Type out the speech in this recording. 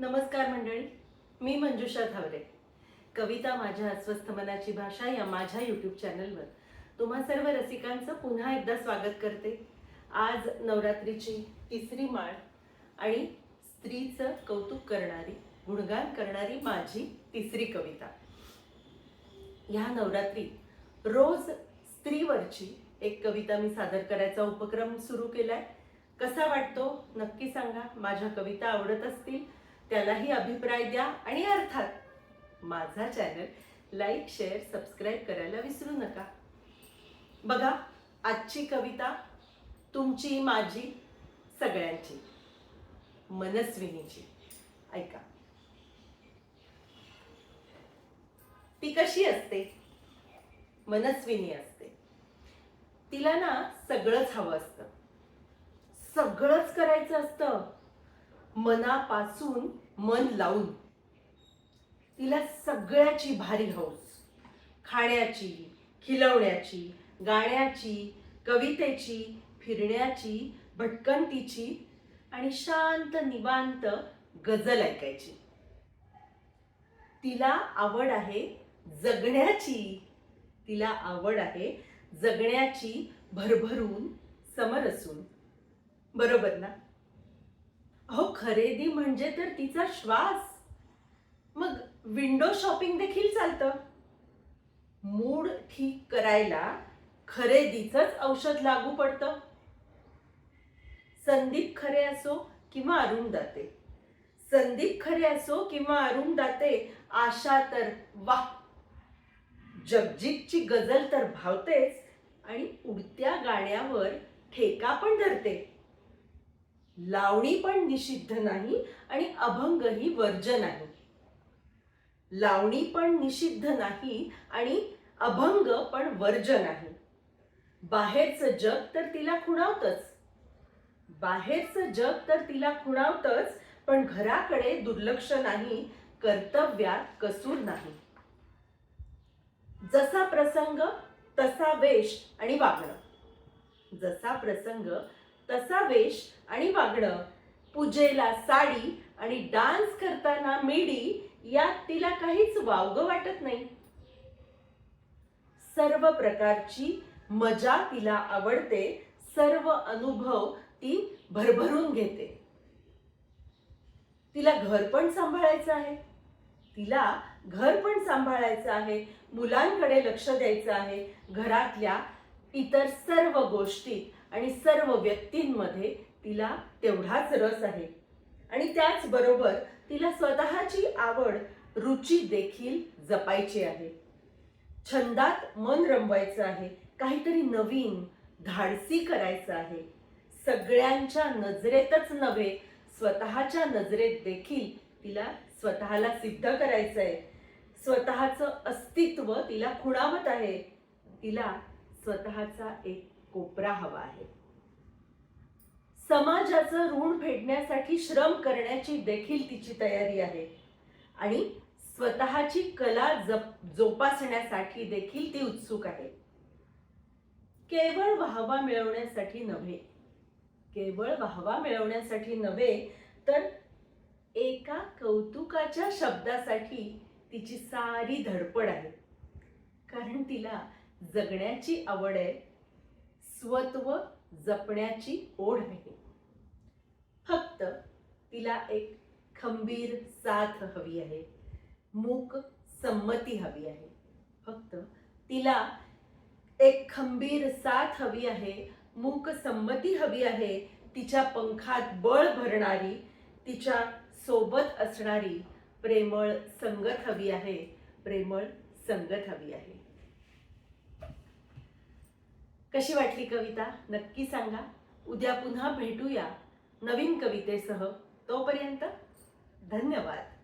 नमस्कार मंडळी मी मंजुषा धावरे कविता माझ्या अस्वस्थ मनाची भाषा या माझ्या यूट्यूब चॅनलवर तुम्हा सर्व रसिकांचं पुन्हा एकदा स्वागत करते. आज नवरात्रीची तिसरी माळ आणि स्त्रीचं कौतुक करणारी गुणगान करणारी माझी तिसरी कविता. ह्या नवरात्रीत रोज स्त्रीवरची एक कविता मी सादर करायचा उपक्रम सुरू केलाय. कसा वाटतो? नक्की सांगा. माझ्या कविता आवडत असतील त्यालाही अभिप्राय द्या आणि अर्थात माझा चॅनल लाईक शेअर सबस्क्राईब करायला विसरू नका. बघा आजची कविता तुमची माझी सगळ्यांची मनस्विनीची. ऐका. ती कशी असते? मनस्विनी असते. तिला ना सगळंच हवं असतं. सगळंच करायचं असतं. मनापासून मन लावून. तिला सगळ्याची भारी हौस. खाण्याची खिलवण्याची गाण्याची कवितेची फिरण्याची भटकंतीची आणि शांत निवांत गजल ऐकायची. तिला आवड आहे जगण्याची. तिला आवड आहे जगण्याची भरभरून समरसून. बरोबर ना? अहो खरेदी म्हणजे तर तिचा श्वास. मग विंडो शॉपिंग देखील चालतं. मूड ठीक करायला खरेदीचंच औषध लागू पडतं. संदीप खरे असो किंवा अरुण दाते. संदीप खरे असो किंवा अरुण दाते आशा तर वाह. जगजितची गजल तर भावतेच आणि उडत्या गाण्यावर ठेका पण धरते. लावणी पण निषिद्ध नाही आणि अभंगही वर्जन आहे. लावणी पण निषिद्ध नाही आणि अभंग पण वर्जन नाही बाहेरचं जग तर तिला खुणावतच. बाहेरचं जग तर तिला खुणावतच पण घराकडे दुर्लक्ष नाही कर्तव्यात कसूर नाही. जसा प्रसंग तसा वेश आणि वागणं. जसा प्रसंग तसा वेश आणि वागणं पूजेला साडी आणि डान्स करताना मेडी यात तिला काहीच वावग वाटत नाही. सर्व प्रकारची मजा तिला आवडते सर्व अनुभव ती भरभरून घेते. तिला घर पण सांभाळायचं आहे. तिला घर पण सांभाळायचं आहे मुलांकडे लक्ष द्यायचं आहे घरातल्या इतर सर्व गोष्टी आणि सर्व व्यक्तींमध्ये तिला तेवढाच रस आहे. आणि त्याचबरोबर तिला स्वतःची आवड रुची देखील जपायची आहे. छंदात मन रमवायचं आहे काहीतरी नवीन धाडसी करायचं आहे. सगळ्यांच्या नजरेतच नव्हे स्वतःच्या नजरेत देखील तिला स्वतःला सिद्ध करायचं आहे स्वतःचं अस्तित्व तिला खुणावत आहे. तिला स्वतःचा एक कोपरा हवा आहे. समाजाचं ऋण फेडण्यासाठी श्रम करण्याची देखील तिची तयारी आहे. आणि स्वतःची कला जप जोपासण्यासाठी देखील ती उत्सुक आहे. केवळ वाहवा मिळवण्यासाठी नव्हे. केवळ वाहवा मिळवण्यासाठी नव्हे तर एका कौतुकाच्या शब्दासाठी तिची सारी धडपड आहे. कारण तिला जगण्याची आवड आहे. स्वत्व जपण्याची ओढ आहे फक्त तिला एक खंबीर साथ हवी आहे. मूक संमती हवी आहे. फक्त तिला एक खंबीर साथ हवी आहे. मूक संमती हवी आहे. तिच्या पंखात बळ भरणारी तिच्या सोबत असणारी प्रेमळ संगत हवी आहे. प्रेमळ संगत हवी आहे. कशी वाटली कविता? नक्की सांगा. उद्या पुन्हा भेटूया नवीन कवितेसह. तोपर्यंत धन्यवाद.